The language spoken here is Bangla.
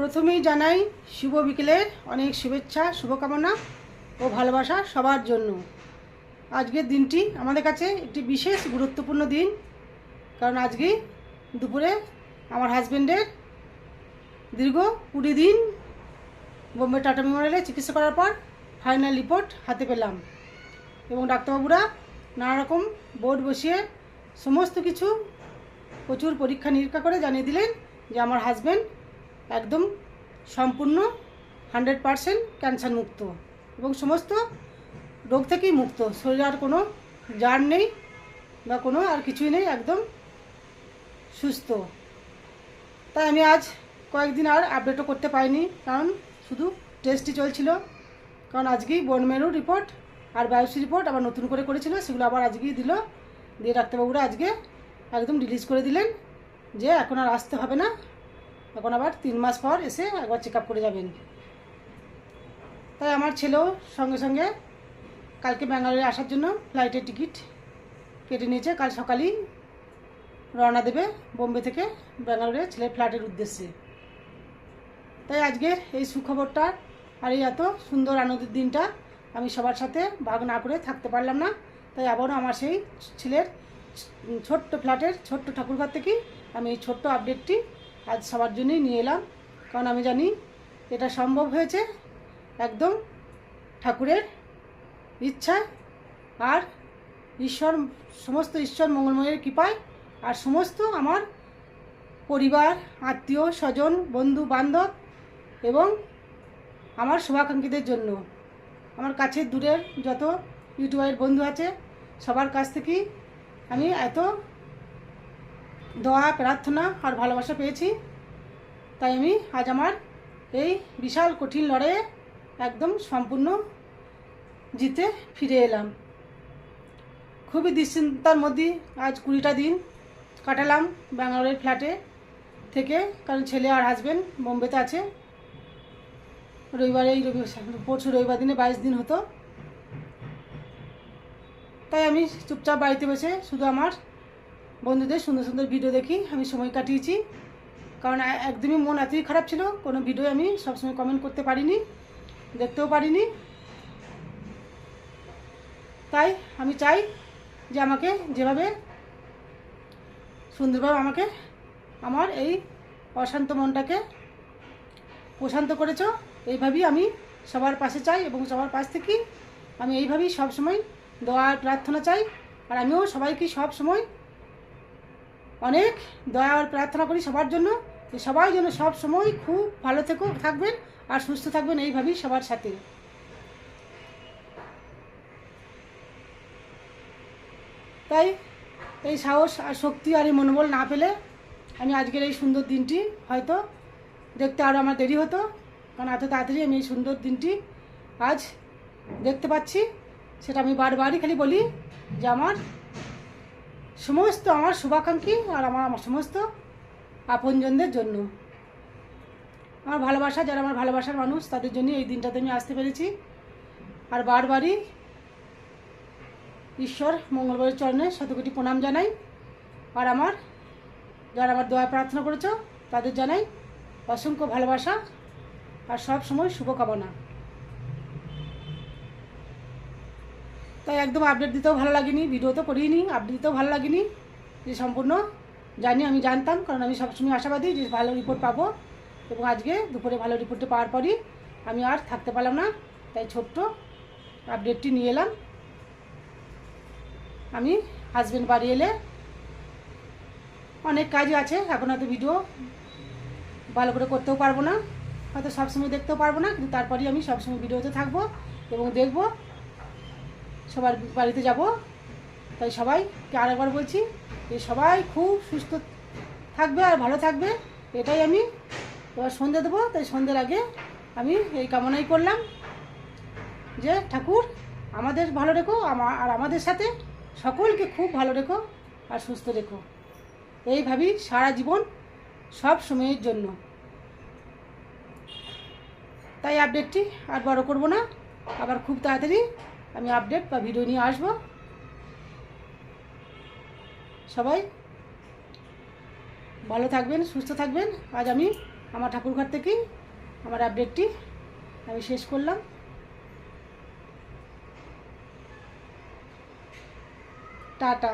প্রথমেই জানাই শুভ বিকেলের অনেক শুভেচ্ছা, শুভকামনা ও ভালোবাসা সবার জন্য। আজকের দিনটি আমাদের কাছে একটি বিশেষ গুরুত্বপূর্ণ দিন, কারণ আজকে দুপুরে আমার হাজব্যান্ডের দীর্ঘ কুড়ি দিন বোম্বে টাটা মেমোরিয়ালে চিকিৎসা করার পর ফাইনাল রিপোর্ট হাতে পেলাম এবং ডাক্তারবাবুরা নানা রকম বোর্ড বসিয়ে সমস্ত কিছু প্রচুর পরীক্ষা নিরীক্ষা করে জানিয়ে দিলেন যে আমার হাজব্যান্ড একদম সম্পূর্ণ হান্ড্রেড পারসেন্ট ক্যান্সার মুক্ত এবং সমস্ত রোগ থেকেই মুক্ত। শরীরে আর কোনো জার নেই বা কোনো আর কিছুই নেই, একদম সুস্থ। তাই আমি আজ কয়েকদিন আর আপডেটও করতে পারিনি, কারণ শুধু টেস্টই চলছিল। কারণ আজকেই বোন মেরু রিপোর্ট আর বায়োপসি রিপোর্ট আবার নতুন করে করেছিল, সেগুলো আবার আজকেই দিল। দিয়ে ডাক্তারবাবুরা আজকে একদম রিলিজ করে দিলেন যে এখন আর আসতে হবে না। এখন আবার তিন মাস পর এসে একবার চেক করে যাবেন। তাই আমার ছেলেও সঙ্গে সঙ্গে কালকে ব্যাঙ্গালোরে আসার জন্য ফ্লাইটের টিকিট কেটে নিয়েছে। কাল সকালেই রওনা দেবে বোম্বে থেকে ব্যাঙ্গালোরে ছেলের ফ্ল্যাটের উদ্দেশ্যে। তাই আজকের এই সুখবরটা আর এই এত সুন্দর আনন্দের দিনটা আমি সবার সাথে ভাগ না করে থাকতে পারলাম না। তাই আবারও আমার সেই ছেলের ছোট্ট ফ্ল্যাটের ছোট্ট ঠাকুরঘর থেকেই আমি এই ছোট্ট আপডেটটি আজ সবার জন্যই নিয়ে এলাম। কারণ আমি জানি এটা সম্ভব হয়েছে একদম ঠাকুরের ইচ্ছা আর ঈশ্বর, সমস্ত ঈশ্বর মঙ্গলময়ের কৃপায় আর সমস্ত আমার পরিবার, আত্মীয়, স্বজন, বন্ধু, বান্ধব এবং আমার শুভাকাঙ্ক্ষীদের জন্য। আমার কাছের দূরের যত ইউটিউবের বন্ধু আছে, সবার কাছ থেকেই আমি এত দোয়া, প্রার্থনা আর ভালোবাসা পেয়েছি। তাই আমি আজ আমার এই বিশাল কঠিন লড়াইয়ে একদম সম্পূর্ণ জিতে ফিরে এলাম। খুবই দুশ্চিন্তার মধ্যে আজ কুড়িটা দিন কাটালাম ব্যাঙ্গালোরের ফ্ল্যাটে থেকে। কারণ ছেলে আর হাজবেন্ড বোম্বেতে আছে। রবিবারে এই রবি পরশু রবিবার দিনে বাইশ দিন হতো। তাই আমি চুপচাপ বাড়িতে বসে শুধু আমার বন্ধুদের সুন্দর সুন্দর ভিডিও দেখি, আমি সময় কাটিয়েছি। কারণ একদমই মন এতই খারাপ ছিল, কোনো ভিডিও আমি সবসময় কমেন্ট করতে পারিনি, দেখতেও পারিনি। তাই আমি চাই যে আমাকে যেভাবে সুন্দরভাবে আমাকে আমার এই অশান্ত মনটাকে প্রশান্ত করেছ, এইভাবেই আমি সবার পাশে চাই এবং সবার পাশ থেকেই আমি এইভাবেই সবসময় দোয়া আর প্রার্থনা চাই। আর আমিও সবাইকে সব সময় অনেক দয়া আর প্রার্থনা করি সবার জন্য যে সবাই যেন সব সময় খুব ভালো থেকো, থাকবেন আর সুস্থ থাকবেন এইভাবেই সবার সাথে। তাই এই সাহস আর শক্তি আর এই মনোবল না পেলে আমি আজকের এই সুন্দর দিনটি হয়তো দেখতে আরও আমার দেরি হতো, কারণ এত তাড়াতাড়ি আমি এই সুন্দর দিনটি আজ দেখতে পাচ্ছি। সেটা আমি বারবারই খালি বলি যে আমার সমস্ত আমার শুভাকাঙ্ক্ষী আর আমার আমার সমস্ত আপনজনদের জন্য। আমার ভালোবাসা, যারা আমার ভালোবাসার মানুষ, তাদের জন্য এই দিনটাতে আমি আসতে পেরেছি। আর বারবারই ঈশ্বর মঙ্গলবারের চরণে শতকোটি প্রণাম জানাই। আর আমার, যারা আমার দোয়া প্রার্থনা করেছ, তাদের জানাই অসংখ্য ভালোবাসা আর সব সময় শুভকামনা। তাই একদম আপডেট দিতেও ভালো লাগেনি ভিডিও তো করিনি আপডেট দিতেও ভালো লাগেনি। যে সম্পূর্ণ জানি, আমি জানতাম, কারণ আমি সবসময় আশাবাদী যে ভালো রিপোর্ট পাবো। এবং আজকে দুপুরে ভালো রিপোর্টটা পাওয়ার পরই আমি আর থাকতে পারলাম না, তাই ছোট্ট আপডেটটি নিয়ে এলাম। আমি হাজব্যান্ড বাড়ি এলে অনেক কাজই আছে, এখন হয়তো ভিডিও ভালো করে করতেও পারব না, হয়তো সবসময় দেখতেও পারব না, কিন্তু তারপরেই আমি সবসময় ভিডিওতে থাকব এবং দেখব। সবার বাড়িতে যাব। তাই সবাইকে আরেকবার বলছি যে সবাই খুব সুস্থ থাকবে আর ভালো থাকবে। এটাই আমি এবার সন্ধে দেবো। তাই সন্ধ্যের আগে আমি এই কামনাই করলাম যে ঠাকুর আমাদের ভালো রেখো আর আমাদের সাথে সকলকে খুব ভালো রেখো আর সুস্থ রেখো। এইভাবেই সারা জীবন সব সময়ের জন্য। তাই আপডেটটি আর বড় করব না। আবার খুব তাড়াতাড়ি আমি আপডেট বা ভিডিও নিয়ে আসব। সবাই ভালো থাকবেন, সুস্থ থাকবেন। আজ আমি আমার ঠাকুরঘর থেকেই আমার আপডেটটি আমি শেষ করলাম। টাটা।